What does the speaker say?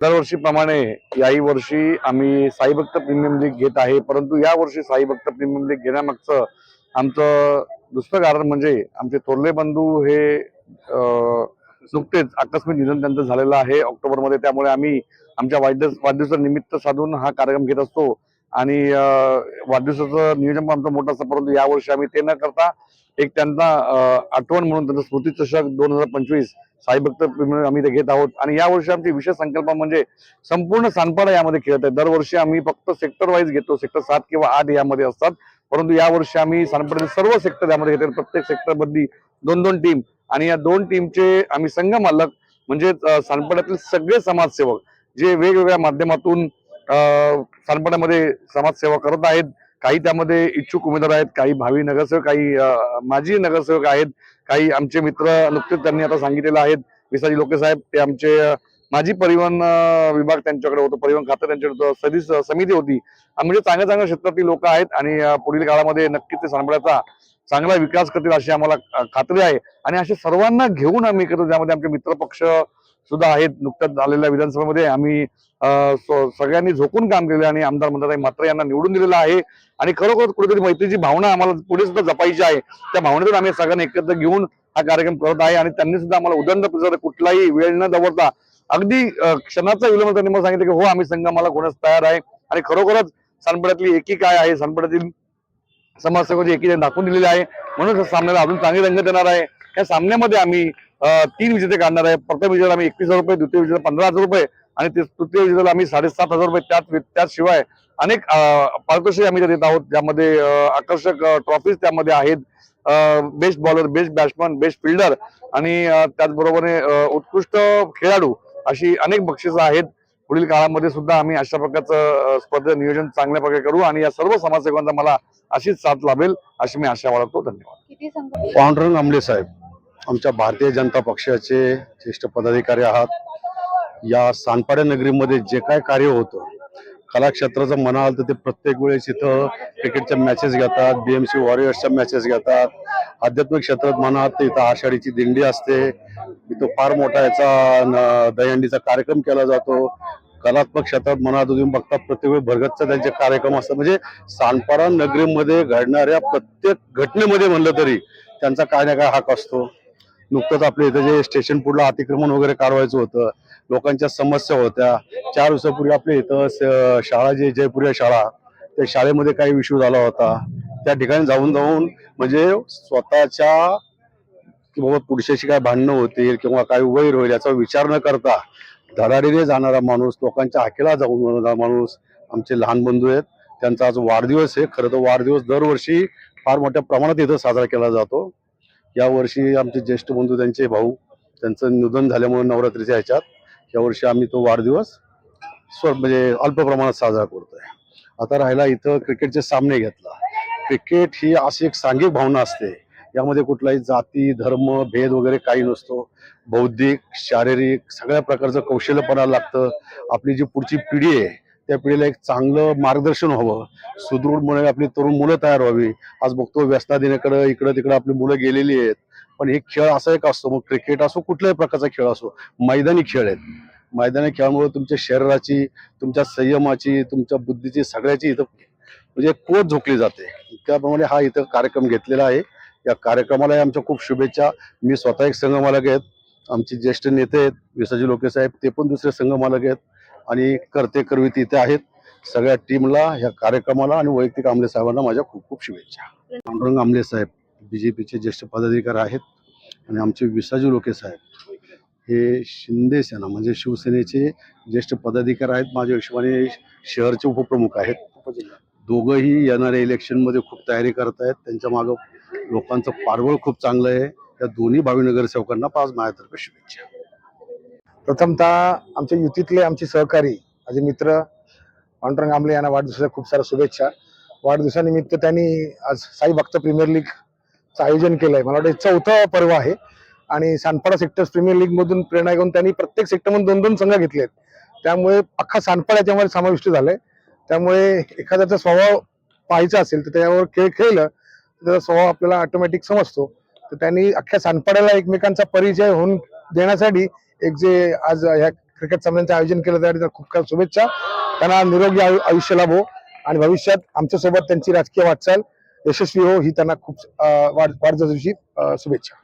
दरवर्षीप्रमाणे याही वर्षी आम्ही साईभक्त प्रीमियम लीग घेत आहे परंतु यावर्षी साईभक्त प्रीमियम लीग घेण्यामागचं आमचं दुसरं कारण म्हणजे आमचे थोरले बंधू हे अं, नुकतेच आकस्मिक निधन त्यांचं झालेलं आहे ऑक्टोबरमध्ये. त्यामुळे आम्ही आमच्या वाढदिवस वाढदिवसानिमित्त साधून हा कार्यक्रम घेत असतो. आणि वाढदिवसाचं नियोजन पण आमचं मोठं असतं परंतु यावर्षी आम्ही ते न करता एक त्यांना आठवण म्हणून त्यांचं स्मृती चषक दोन हजार पंचवीस साईभक्त आम्ही ते घेत आहोत. आणि यावर्षी आमची विशेष संकल्पना म्हणजे संपूर्ण सानपाडा यामध्ये खेळत आहे दरवर्षी आम्ही फक्त सेक्टर वाईज घेतो. सेक्टर सात किंवा आठ यामध्ये असतात. परंतु यावर्षी आम्ही सानपाड्यातील सर्व सेक्टर यामध्ये घेतो प्रत्येक सेक्टरमधली दोन दोन टीम आणि या दोन टीमचे आम्ही संघ मालक म्हणजे अं, सानपाड्यातील सगळे समाजसेवक जे वेगवेगळ्या माध्यमातून अं, समाजसेवा करत आहेत. काही त्यामध्ये इच्छुक उमेदवार आहेत काही भावी नगरसेवक काही माजी नगरसेवक आहेत काही आमचे मित्र नुकतेच त्यांनी आता सांगितलेलं आहेत. विसाजी लोके साहेब ते आमचे माजी परिवहन विभाग त्यांच्याकडे होतं परिवहन खातं त्यांच्याकडे सदी समिती होती. म्हणजे चांगल्या चांगल्या क्षेत्रातील लोक आहेत आणि पुढील काळामध्ये नक्कीच ते सानपाड्याचा चांगला विकास करतील अशी आम्हाला खात्री आहे. आणि अशा सर्वांना घेऊन आम्ही करतो ज्यामध्ये आमचे मित्रपक्ष सुद्धा आहेत नुकत्याच झालेल्या विधानसभेमध्ये आम्ही सगळ्यांनी झोकून काम केले आणि आमदार मंत्राई मात्र यांना निवडून दिलेलं आहे. आणि खरोखर कुठेतरी मैत्रीची भावना आम्हाला पुढे सुद्धा जपायची आहे. त्या भावनेतून आम्ही सगळ्यांना एकत्र घेऊन हा कार्यक्रम करत आहे आणि त्यांनी सुद्धा आम्हाला उदंड प्रतिसाद कुठलाही वेळ न दवरता अगदी क्षणाचा विलंब त्यांनी मला सांगितलं की हो आम्ही संघ मला कोणाच तयार आहे. आणि खरोखरच सानपड्यातली एकी काय आहे? सानपड्यातील समाजसेवाची एकी दाखवून दिलेली आहे. म्हणून सामन्याला अजून चांगली रंगत येणार आहे. या सामन्यामध्ये आम्ही तीन विजेते काढणार आहे. प्रथम विजेत्याला आम्ही एकवीस हजार रुपये द्वितीय विजेता पंधरा हजार रुपये आणि ते तृतीय विजेत्याला आम्ही साडेसात हजार रुपये त्याच त्याचशिवाय अनेक पारितोषिक आम्ही देत आहोत. ज्यामध्ये आकर्षक ट्रॉफीज त्यामध्ये आहेत. Best bowler best batsman best fielder आणि अं, उत्कृष्ट खेळाडू अशी अनेक बक्षिसं आहेत. पुढील काळामध्ये सुद्धा आम्ही अशा प्रकारचं अं, स्पर्धेचं नियोजन चांगल्या प्रकारे करू आणि या सर्व समाजसेवकांचा मला अशीच साथ लाभेल अशी मी आशा बाळगतो. धन्यवाद. पांडुरंग आमले साहेब. आमच्या भारतीय जनता पक्षाचे ज्येष्ठ पदाधिकारी आहात. या सानपाड्या नगरीमध्ये जे काय कार्य होतं कला क्षेत्राचं म्हणाल तर ते प्रत्येक वेळेस इथं क्रिकेटच्या मॅचेस घेतात बी एम सी वॉरियर्सच्या मॅचेस घेतात. आध्यात्मिक क्षेत्रात म्हणाल तर इथं आषाढीची दिंडी असते. इथं फार मोठा याचा दहीहंडीचा कार्यक्रम केला जातो. कलात्मक क्षेत्रात म्हणा तुम्ही बघता प्रत्येक वेळी भरगतचा त्यांचे कार्यक्रम असतात. म्हणजे सानपाडा नगरीमध्ये घडणाऱ्या प्रत्येक घटनेमध्ये म्हणलं तरी त्यांचा काय ना काय हाक असतो. नुकतंच आपल्या इथं जे स्टेशन पुढलं अतिक्रमण वगैरे कारवायचं होतं लोकांच्या समस्या होत्या चार दिवसापूर्वी आपल्या इथं शाळा जे या शाळा त्या शाळेमध्ये काही इश्यू झाला होता. त्या ठिकाणी जाऊन जाऊन म्हणजे स्वतःच्या की बाबा पुढच्याशी काय भांडणं होतील किंवा काय वैर होईल याचा विचार न करता धडाडीने जाणारा माणूस लोकांच्या हाकेला जाऊन जाणारा माणूस आमचे लहान बंधू आहेत. त्यांचा आज वाढदिवस आहे. खरं तर वाढदिवस दरवर्षी फार मोठ्या प्रमाणात इथं साजरा केला जातो. यावर्षी आमचे ज्येष्ठ बंधू त्यांचे भाऊ त्यांचं निधन झाल्यामुळे नवरात्रीच्या ह्याच्यात यावर्षी आम्ही तो वाढदिवस स्व म्हणजे अल्प प्रमाणात साजरा करतोय. आता राहिला इथं क्रिकेटचे सामने घेतला. क्रिकेट ही अशी एक सांघिक भावना असते. यामध्ये कुठलाही जाती धर्म भेद वगैरे काही नसतो. बौद्धिक शारीरिक सगळ्या प्रकारचं कौशल्यपणा लागतं. आपली जी पुढची पिढी आहे त्या पिढीला एक चांगलं मार्गदर्शन व्हावं सुदृढ आपली तरुण मुलं तयार व्हावी. आज बघतो व्यसनाधीनेकडे इकडं तिकडं आपली मुलं गेलेली आहेत. पण हे खेळ असा एक असतो मग क्रिकेट असो कुठल्याही प्रकारचा खेळ असो मैदानी खेळ आहेत. मैदानी खेळामुळे तुमच्या शरीराची तुमच्या संयमाची तुमच्या बुद्धीची सगळ्याची इथं म्हणजे कोच झोकली जाते. त्याप्रमाणे हा इथं कार्यक्रम घेतलेला आहे. या कार्यक्रमाला आमच्या खूप शुभेच्छा. मी स्वतः एक संघ मालक आहेत. आमचे ज्येष्ठ नेते आहेत विसाजी लोके साहेब ते पण दुसरे संघ मालक आहेत. आणि करते कर्वी तिथे आहेत. सगळ्या टीमला ह्या कार्यक्रमाला आणि वैयक्तिक आमले साहेबांना माझ्या खूप खूप शुभेच्छा. पांडुरंग आमले साहेब बीजेपीचे ज्येष्ठ पदाधिकारी आहेत आणि आमचे विसाजू लोके साहेब. हे शिंदे सेना म्हणजे शिवसेनेचे ज्येष्ठ पदाधिकारी आहेत. माझ्या हिशोबाने शहरचे उपप्रमुख आहेत. दोघंही येणाऱ्या इलेक्शनमध्ये खूप तयारी करत आहेत. त्यांच्या मागं लोकांचं पारवळ खूप चांगलं आहे. त्या दोन्ही भावी नगरसेवकांना पाच माझ्यातर्फे शुभेच्छा. प्रथमतः आमच्या युतीतले आमचे सहकारी माझे मित्र पांडुरंग आमले यांना वाढदिवसाच्या खूप साऱ्या शुभेच्छा. वाढदिवसानिमित्त त्यांनी आज साई भक्त प्रीमियर लीगचं आयोजन केलं आहे मला वाटतं चौथं पर्व आहे. आणि सानपाडा सेक्टर्स प्रीमियर लीग मधून प्रेरणा घेऊन त्यांनी प्रत्येक सेक्टरमधून दोन दोन संघ घेतलेत. त्यामुळे अख्खा सानपाडा याच्यामध्ये समाविष्ट झालाय. त्यामुळे एखाद्याचा स्वभाव पाहायचा असेल तर त्यावर खेळ खेळलं तर त्याचा स्वभाव आपल्याला ऑटोमॅटिक समजतो. तर त्यांनी अख्ख्या सानपाड्याला एकमेकांचा परिचय होऊन देण्यासाठी एक जे आज ह्या क्रिकेट सामन्यांचं आयोजन केलं त्यासाठी खूप खूप शुभेच्छा. त्यांना निरोगी आयु- आयुष्य लाभो आणि भविष्यात आमच्यासोबत त्यांची राजकीय वाटचाल यशस्वी हो ही त्यांना खूप अं, वाढ वाढदिवसाची शुभेच्छा.